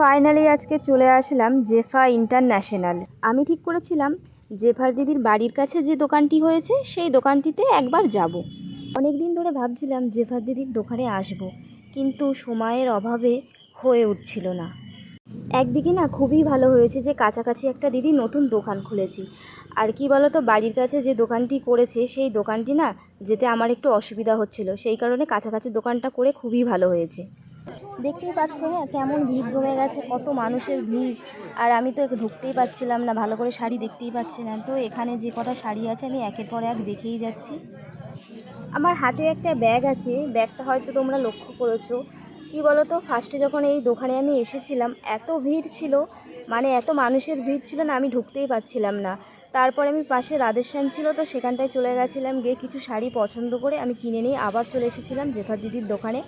Finally আজকে চলে আসলাম জেফা international. আমি ঠিক করেছিলাম জেফার দিদির বাড়ির কাছে যে দোকানটি হয়েছে, সেই দোকানটিতে একবার যাব। অনেক দিন ধরে ভাবছিলাম জেফার দিদির দোকানে আসব, কিন্তু সময়ের অভাবে হয়ে উঠছিল না। একদিকে না খুবই ভালো হয়েছে যে কাছাকাছি একটা দিদি নতুন দোকান খুলেছি। আর কি বলো তো বাড়ির কাছে যে দোকানটি করেছে, সেই দোকানটি না যেতে আমার একটু অসুবিধা হচ্ছিল। সেই কারণে কাছাকাছি দোকানটা করে খুবই ভালো হয়েছে। দেখতেই পাচ্ছ না কেমন ভিড় জমে গেছে, কত মানুষের ভিড়। আর আমি তো ঢুকতেই পাচ্ছিলাম না, ভালো করে শাড়ি দেখতেই পাচ্ছি না। তো এখানে যে কটা শাড়ি আছে, আমি একের পর এক দেখেই যাচ্ছি। আমার হাতে একটা ব্যাগ আছে, ব্যাগটা হয়তো তোমরা লক্ষ্য করেছ। কি বলো তো ফার্স্টে যখন এই দোকানে আমি এসেছিলাম, এত ভিড় ছিল মানে এত মানুষের ভিড় ছিল না, আমি ঢুকতেই পাচ্ছিলাম না। তারপরে আমি পাশে রাধেশ্যাম ছিল তো সেখানটায় চলে গেছিলাম, গিয়ে কিছু শাড়ি পছন্দ করে আমি কিনে নিয়ে আবার চলে এসেছিলাম জেফার দিদির দোকানে।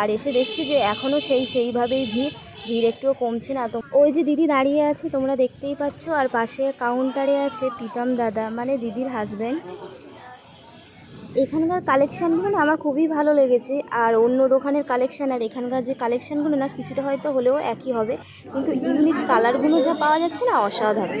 আর এসে দেখছি যে এখনও সেই, সেইভাবেই ভিড় ভিড় একটুও কমছে না। তো ওই যে দিদি দাঁড়িয়ে আছে, তোমরা দেখতেই পাচ্ছ, আর পাশে কাউন্টারে আছে প্রীতম দাদা মানে দিদির হাজব্যান্ড এখানকার কালেকশানগুলো না আমার খুবই ভালো লেগেছে। আর অন্য দোকানের কালেকশান আর এখানকার যে কালেকশানগুলো না কিছুটা হয়তো হলেও একই হবে। কিন্তু ইউনিক কালারগুলো যা পাওয়া যাচ্ছে না অসাধারণ।